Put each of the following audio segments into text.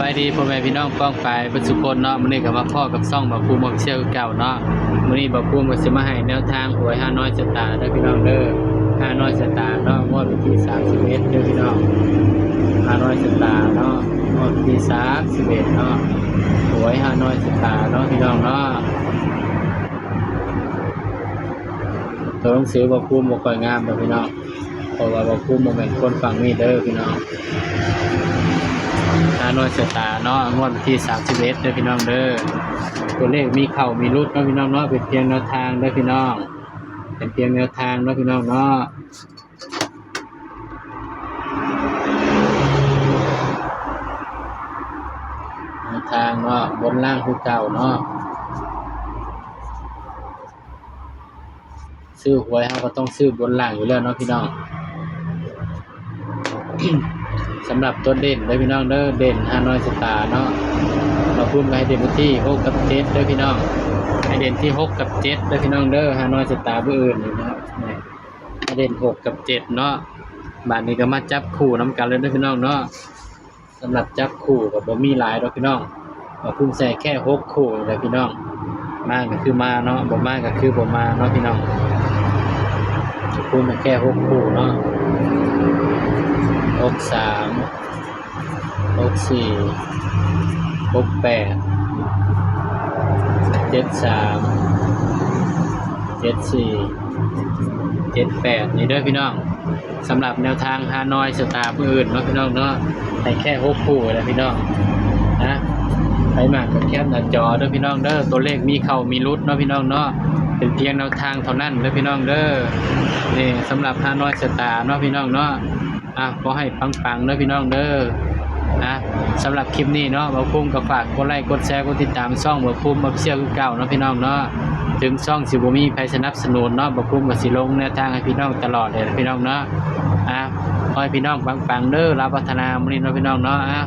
บายดีพ่อแม่พี่น้องป้องไปบรรสุคนเนาะมื้อนี้ก็มาพ่อกับซ่องบ่ภูมิบ่เชี่ยวเก่าเนาะมื้อนี้บ่ภูมิก็สิมาให้แนวทางหวย5น้อยสตาร์เด้อพี่น้องเด้อ5น้อยสตาร์เนาะงวดวันที่31เด้อพี่น้อง5น้อยสตาร์เนาะงวดที่31เนาะหวย5น้อยสตาร์เนาะพี่น้องเนาะตัวหนังสือบ่ภูมิบ่ค่อยงามเด้อพี่น้องเพราะว่าบ่ภูมิบ่แม่นคนฟังนี่เด้อพี่น้อง ฮานอยสตาเนาะงวดวันที่31เด้อพี่น้องเด้อตัวเลขมีเข้ามีรุดเนาะพี่น้องเนาะเป็นเพียงแนวทางเด้อพี่น้อง เป็นเพียงแนวทางเนาะพี่น้องเนาะแนวทางเนาะบนล่างคือเก่าเนาะซื้อหวยเราก็ต้องซื้อบนล่างอยู่แล้วเนาะพี่น้อง สำหรับตัวเด่นเด้พี่น้องเด้อเด่นฮานอยสตาร์เนาะมาพูดกันให้เด่นที่หกกับเจ็ดเด้พี่น้องให้เด่นที่หกกับเจ็ดเด้พี่น้องเด้อฮานอยสตาร์เบอร์อื่นนี่เนาะนี่ให้เด่นหกกับเจ็ดเนาะบานนี้ก็มาจับคู่น้ำกันเลยด้อพี่น้องเนาะสำหรับจับคู่กับบ่มีหลายดอกพี่น้องมาพุ่มใส่แค่หกคู่เลยพี่น้องมาก็คือมาเนาะบ่มาก็คือบ่มาเนาะพี่น้องพุ่มแค่หกคู่เนาะ หกสามหกสี่หกแปดเจ็ดสามเจ็ดสี่เจ็ดแปดนี่เด้อพี่น้องสำหรับแนวทางฮานอยสตาร์ผู้อื่นเนาะพี่น้องเนาะให้แค่หกคู่เลยพี่น้องนะไปมากกับแคปหน้าจอเด้อพี่น้องเด้อตัวเลขมีเข้ามีรุดเนาะพี่น้องเนาะเป็นเพียงแนวทางเท่านั้นเด้อพี่น้องเด้อนี่สำหรับฮานอยสตาร์เนาะพี่น้องเนาะ อะขอให้ปังๆเด้อพี่น้องเด้อนะสำหรับคลิปนี้เนาะบาวพุ่มก็ฝากกดไลค์กดแชร์กดติดตามช่องบาวพุ่มบ่าเชี่ยวคือเก่าเนาะพี่น้องเนาะถึงช่องสิบมีใครสนับสนุนเนาะบาวพุ่มก็สิลงแนวทางให้พี่น้องตลอดเลยพี่น้องเนาะอะขอให้พี่น้องปังๆเด้อรับพัฒนามื้อนี้เนาะพี่น้องเนาะอะ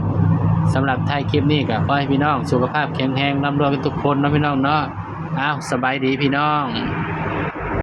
สำหรับท้ายคลิปนี้ก็ขอให้พี่น้องสุขภาพแข็งแรงร่ำรวยกันทุกคนเนาะพี่น้องเนาะอ้าวสบายดีพี่น้อง